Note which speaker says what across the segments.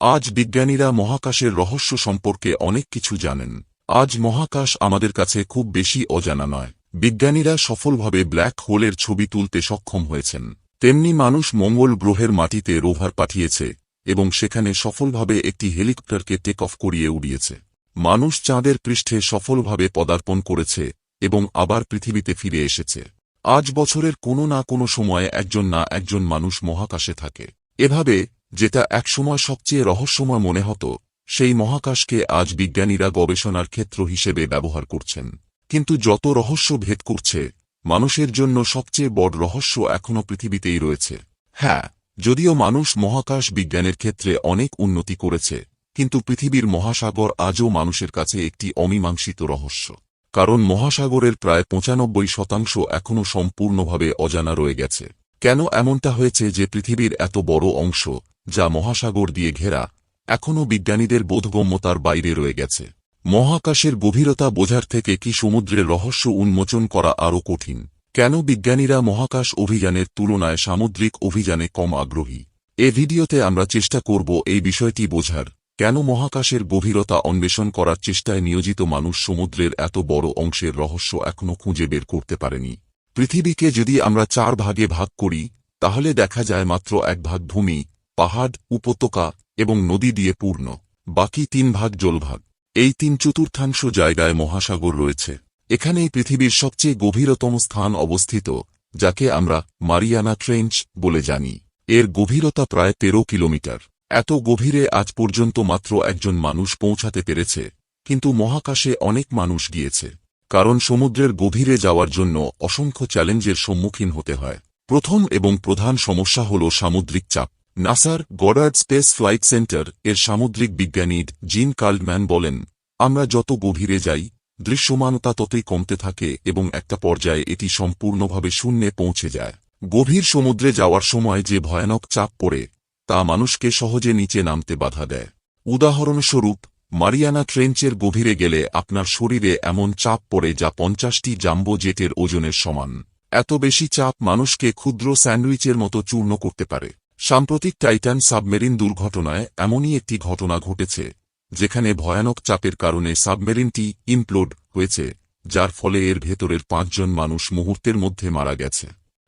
Speaker 1: আজ বিজ্ঞানীরা মহাকাশের রহস্য সম্পর্কে অনেক কিছু জানেন। আজ মহাকাশ আমাদের কাছে খুব বেশি অজানা নয়। বিজ্ঞানীরা সফলভাবে ব্ল্যাক হোলের ছবি তুলতে সক্ষম হয়েছেন। তেমনি মানুষ মঙ্গল গ্রহের মাটিতে রোভার পাঠিয়েছে এবং সেখানে সফলভাবে একটি হেলিকপ্টারকে টেক অফ করিয়ে উড়িয়েছে। মানুষ চাঁদের পৃষ্ঠে সফলভাবে পদার্পণ করেছে এবং আবার পৃথিবীতে ফিরে এসেছে। আজ বছরের কোনো না কোনো সময়ে একজন না একজন মানুষ মহাকাশে থাকে। এভাবে যেটা একসময় সবচেয়ে রহস্যময় মনে হতো, সেই মহাকাশকে আজ বিজ্ঞানীরা গবেষণার ক্ষেত্র হিসেবে ব্যবহার করছেন। কিন্তু যত রহস্য ভেদ করছে, মানুষের জন্য সবচেয়ে বড় রহস্য এখনও পৃথিবীতেই রয়েছে। হ্যাঁ যদিও মানুষ মহাকাশ বিজ্ঞানের ক্ষেত্রে অনেক উন্নতি করেছে, কিন্তু পৃথিবীর মহাসাগর আজও মানুষের কাছে একটি অমীমাংসিত রহস্য। কারণ মহাসাগরের প্রায় পঁচানব্বই শতাংশ এখনও সম্পূর্ণভাবে অজানা রয়ে গেছে। কেন এমনটা হয়েছে যে পৃথিবীর এত বড় অংশ যা মহাসাগর দিয়ে ঘেরা, এখনও বিজ্ঞানীদের বোধগম্যতার বাইরে রয়ে গেছে। মহাকাশের গভীরতা বোঝার থেকে কি সমুদ্রের রহস্য উন্মোচন করা আরও কঠিন? কেন বিজ্ঞানীরা মহাকাশ অভিযানের তুলনায় সামুদ্রিক অভিযানে কম আগ্রহী? এ ভিডিওতে আমরা চেষ্টা করব এই বিষয়টি বোঝার। কেন মহাকাশের গভীরতা অন্বেষণ করার চেষ্টায় নিয়োজিত মানুষ সমুদ্রের এত বড় অংশের রহস্য এখনও খুঁজে বের করতে পারেনি? পৃথিবীকে যদি আমরা চার ভাগে ভাগ করি, তাহলে দেখা যায় মাত্র এক ভাগ ভূমি পাহাড়, উপত্যকা এবং নদী দিয়ে পূর্ণ। বাকি তিন ভাগ জলভাগ। এই তিন চতুর্থাংশ জায়গায় মহাসাগর রয়েছে। এখানেই পৃথিবীর সবচেয়ে গভীরতম স্থান অবস্থিত, যাকে আমরা মারিয়ানা ট্রেঞ্চ বলে জানি। এর গভীরতা প্রায় তেরো কিলোমিটার। এত গভীরে আজ পর্যন্ত মাত্র একজন মানুষ পৌঁছাতে পেরেছে, কিন্তু মহাকাশে অনেক মানুষ গিয়েছে। কারণ সমুদ্রের গভীরে যাওয়ার জন্য অসংখ্য চ্যালেঞ্জের সম্মুখীন হতে হয়। প্রথম এবং প্রধান সমস্যা হল সামুদ্রিক চাপ। নাসার গডার্ড স্পেস ফ্লাইট সেন্টার এর সামুদ্রিক বিজ্ঞানী জিন কার্লম্যান বলেন, আমরা যত গভীরে যাই, দৃশ্যমানতা ততই কমতে থাকে এবং একটা পর্যায়ে এটি সম্পূর্ণভাবে শূন্যে পৌঁছে যায়। গভীর সমুদ্রে যাওয়ার সময় যে ভয়ানক চাপ পড়ে, তা মানুষকে সহজে নিচে নামতে বাধা দেয়। উদাহরণস্বরূপ, মারিয়ানা ট্রেঞ্চের গভীরে গেলে আপনার শরীরে এমন চাপ পড়ে যা পঞ্চাশটি জাম্বো জেটের ওজনের সমান। এত বেশি চাপ মানুষকে ক্ষুদ্র স্যান্ডউইচের মতো চূর্ণ করতে পারে। সাম্প্রতিক টাইটান সাবমেরিন দুর্ঘটনায় এমনই একটি ঘটনা ঘটেছে, যেখানে ভয়ানক চাপের কারণে সাবমেরিনটি ইমপ্লোড হয়েছে, যার ফলে এর ভেতরের পাঁচজন মানুষ মুহূর্তের মধ্যে মারা গেছে।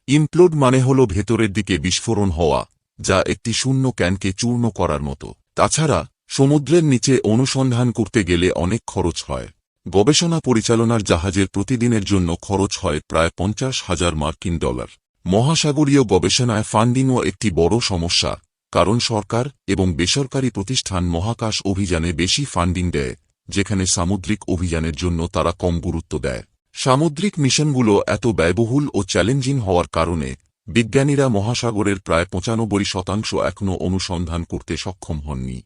Speaker 1: ইমপ্লোড মানে হল ভেতরের দিকে বিস্ফোরণ হওয়া, যা একটি শূন্য ক্যানকে চূর্ণ করার মতো। তাছাড়া, সমুদ্রের নিচে অনুসন্ধান করতে গেলে অনেক খরচ হয়। গবেষণা পরিচালনার জাহাজের প্রতিদিনের জন্য খরচ হয় প্রায় পঞ্চাশ হাজার মার্কিন ডলার। মহাসাগরীয় গবেষণায় ফান্ডিংও একটি বড় সমস্যা, কারণ সরকার এবং বেসরকারি প্রতিষ্ঠান মহাকাশ অভিযানে বেশি ফান্ডিং দেয়, যেখানে সামুদ্রিক অভিযানের জন্য তারা কম গুরুত্ব দেয়। সামুদ্রিক মিশনগুলো এত ব্যয়বহুল ও চ্যালেঞ্জিং হওয়ার কারণে বিজ্ঞানীরা মহাসাগরের প্রায় পঁচানব্বই শতাংশ এখনও অনুসন্ধান করতে সক্ষম হননি।